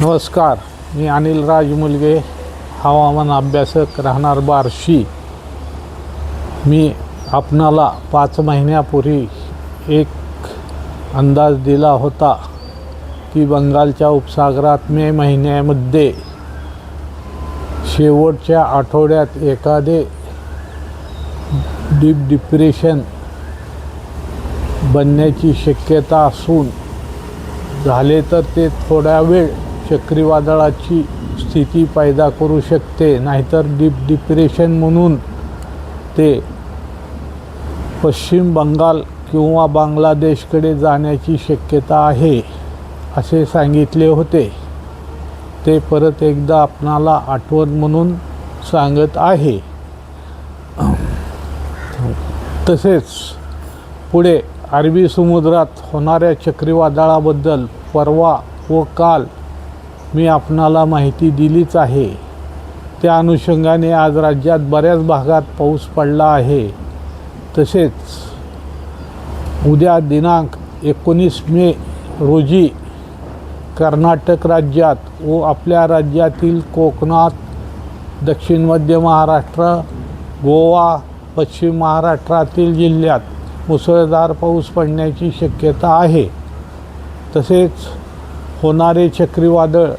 नमस्कार मी अनिल राज मुलगे हवामान अभ्यासक राहणार बार्शी. मी आपणाला पाच महिन्यापूर्वी एक अंदाज दिला होता की बंगालच्या उपसागरात मे महिन्यामध्ये शेवटच्या आठवड्यात एखादे डीप डिप्रेशन बनण्याची शक्यता असून झाले तर ते थोड्या वेळ चक्रीवादळाची स्थिती पैदा करू शकते नाहीतर डीप डिप्रेशन म्हणून ते पश्चिम बंगाल किंवा बांगलादेशकडे जाण्याची शक्यता आहे असे सांगितले होते. ते परत एकदा आपणाला आठवण म्हणून सांगत आहे. तसेच पुढे अरबी समुद्रात होणाऱ्या चक्रीवादळाबद्दल परवा व काल मी आपणाला माहिती दिलीच आहे. त्या अनुषंगाने आज राज्यात बऱ्याच भागात पाऊस पडला आहे. तसेच उद्या दिनांक एकोणीस मे रोजी कर्नाटक राज्यात व आपल्या राज्यातील कोकणात दक्षिण मध्य महाराष्ट्र गोवा पश्चिम महाराष्ट्रातील जिल्ह्यात मुसळधार पाऊस पडण्याची शक्यता आहे. तसेच होणारे चक्रीवादळ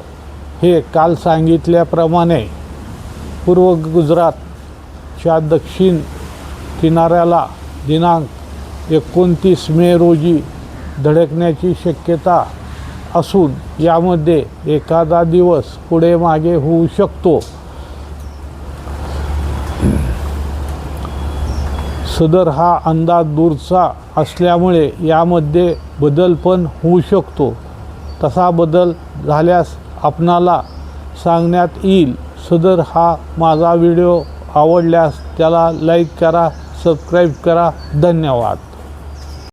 हे काल सांगितल्याप्रमाणे पूर्व गुजरातच्या दक्षिण किनाऱ्याला दिनांक एकोणतीस मे रोजी धडकण्याची शक्यता असून यामध्ये एखादा दिवस पुढे मागे होऊ शकतो. सदर हा अंदाज दूरचा असल्यामुळे यामध्ये बदल पण होऊ शकतो. तसा बदल झाल्यास आपणाला सांगण्यात येईल. सदर हा माझा व्हिडिओ आवडल्यास त्याला लाईक करा सबस्क्राईब करा. धन्यवाद.